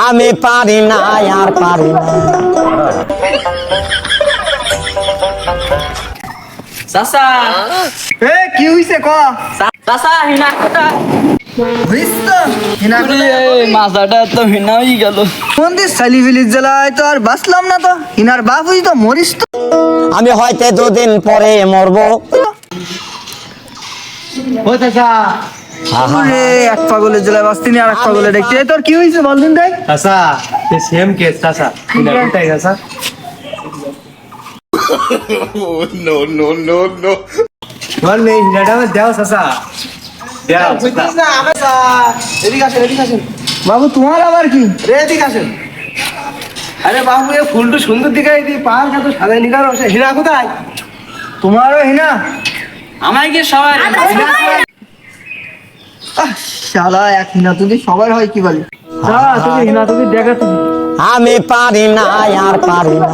আমি পারি না আর পারি না। চাচা। এ কি হইছে ক? চাচা হিনা কোথা তো হিনা মাথাটা তো হিনা হয়ে গেল। মন্দির সালি ভিলিজ জেলায় তো আর বাঁচলাম না তো। হিনার বাপ হই তো মরিস তো। আমি হয়তো দুদিন পরে মরবো। ও চাচা। রে এক জেলায় বাঁচতিনি আর এক পাগলে তোর কি হইছে বলদিন দেখ। চাচা সেম কেস কোথায় চাচা। no, no, no, no. তোমার মেয়ে হিনাটা আমার দেও চাচা। দেও এদিকে আসেন এদিকে আসেন। বাবু তোমার আবার কি? রে এদিকে আসেন। আরে বাবু এ ফুলটু সুন্দর দিকে এই পাহাড় কত সাদা নিকার বসে হিনা কোথায়? তোমারও হিনা আমায় কি সবাই শালা, এক হিনা তুই সবার হয় কি বলে? তুই হিনা তুমি দেখা তুই আমি পারি না, আর পারি না।